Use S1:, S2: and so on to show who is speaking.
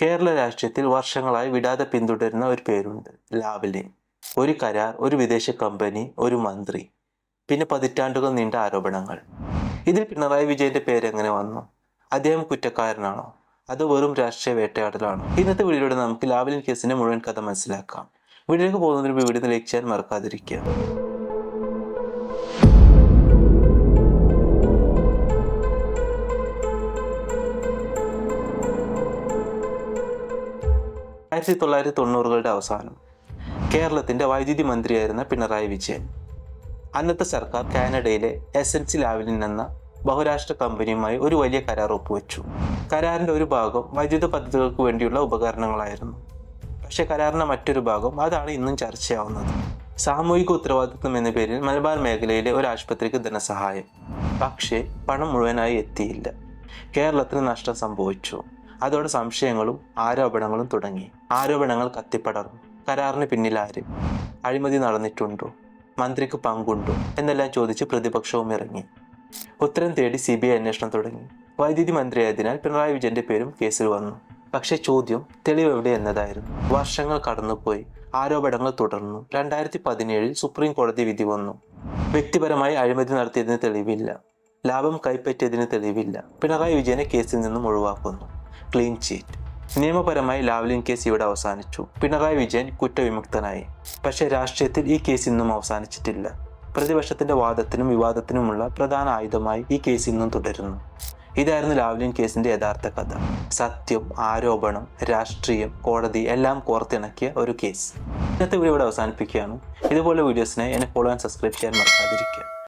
S1: കേരള രാഷ്ട്രീയത്തിൽ വർഷങ്ങളായി വിടാതെ പിന്തുടരുന്ന ഒരു പേരുണ്ട്. ലാവ്ലിൻ. ഒരു കരാർ ഒരു വിദേശ കമ്പനി ഒരു മന്ത്രി. പിന്നെ പതിറ്റാണ്ടുകൾ നീണ്ട ആരോപണങ്ങൾ. ഇതിൽ പിണറായി വിജയന്റെ പേര് എങ്ങനെ വന്നു? അദ്ദേഹം കുറ്റക്കാരനാണോ? അത് വെറും രാഷ്ട്രീയ വേട്ടയാടലാണോ. ഇന്നത്തെ വീഡിയോയിലൂടെ നമുക്ക് ലാവ്ലിൻ കേസിന്റെ മുഴുവൻ കഥ മനസ്സിലാക്കാം. വീഡിയോയിലേക്ക് പോകുന്നതിന് വീഡിയോ ലൈക്ക് ചെയ്യാൻ മറക്കാതിരിക്കുക. ആയിരത്തി തൊള്ളായിരത്തി തൊണ്ണൂറുകളുടെ അവസാനം കേരളത്തിന്റെ വൈദ്യുതി മന്ത്രിയായിരുന്ന പിണറായി വിജയൻ അന്നത്തെ സർക്കാർ കാനഡയിലെ എസ് എൻ സി ലാവലിൻ എന്ന ബഹുരാഷ്ട്ര കമ്പനിയുമായി ഒരു വലിയ കരാർ ഒപ്പുവെച്ചു. കരാറിന്റെ ഒരു ഭാഗം വൈദ്യുത പദ്ധതികൾക്ക് വേണ്ടിയുള്ള ഉപകരണങ്ങളായിരുന്നു. പക്ഷെ കരാറിന്റെ മറ്റൊരു ഭാഗം അതാണ് ഇന്നും ചർച്ചയാവുന്നത്. സാമൂഹിക ഉത്തരവാദിത്വം എന്ന പേരിൽ മലബാർ മേഖലയിലെ ഒരു ആശുപത്രിക്ക് ധനസഹായം. പക്ഷേ പണം മുഴുവനായി എത്തിയില്ല. കേരളത്തിന് നഷ്ടം സംഭവിച്ചു. അതോടെ സംശയങ്ങളും ആരോപണങ്ങളും തുടങ്ങി. ആരോപണങ്ങൾ കത്തിപ്പടർന്നു. കരാറിന് പിന്നിൽ ആര്? അഴിമതി നടന്നിട്ടുണ്ടോ? മന്ത്രിക്ക് പങ്കുണ്ടോ? എന്നെല്ലാം ചോദിച്ച് പ്രതിപക്ഷവും ഇറങ്ങി. ഉത്തരം തേടി സി ബി ഐ അന്വേഷണം തുടങ്ങി. വൈദ്യുതി മന്ത്രിയായതിനാൽ പിണറായി വിജയന്റെ പേരും കേസിൽ വന്നു. പക്ഷേ ചോദ്യം തെളിവ് എവിടെ എന്നതായിരുന്നു. വർഷങ്ങൾ കടന്നുപോയി. ആരോപണങ്ങൾ തുടർന്നു. രണ്ടായിരത്തി പതിനേഴിൽ സുപ്രീം കോടതി വിധി വന്നു. വ്യക്തിപരമായി അഴിമതി നടത്തിയതിന് തെളിവില്ല. ലാഭം കൈപ്പറ്റിയതിന് തെളിവില്ല. പിണറായി വിജയനെ കേസിൽ നിന്നും ഒഴിവാക്കുന്നു. ക്ലീൻ ചീറ്റ് നിയമപരമായി ലാവ്ലിൻ കേസ് ഇവിടെ അവസാനിച്ചു. പിണറായി വിജയൻ കുറ്റവിമുക്തനായി. പക്ഷേ രാഷ്ട്രീയത്തിൽ ഈ കേസ് ഇന്നും അവസാനിച്ചിട്ടില്ല. പ്രതിപക്ഷത്തിന്റെ വാദത്തിനും വിവാദത്തിനുമുള്ള പ്രധാന ആയുധമായി ഈ കേസ് ഇന്നും തുടരുന്നു. ഇതായിരുന്നു ലാവ്ലിൻ കേസിന്റെ യഥാർത്ഥ കഥ. സത്യം ആരോപണം രാഷ്ട്രീയം കോടതി എല്ലാം കോർത്തിണക്കിയ ഒരു കേസ്. ഇന്നത്തെ വീഡിയോ ഇവിടെ അവസാനിപ്പിക്കുകയാണ്. ഇതുപോലെ വീഡിയോസിനെ എന്നെ ഫോളോ ആൻഡ് സബ്സ്ക്രൈബ് ചെയ്യാൻ മറക്കാതിരിക്കുക.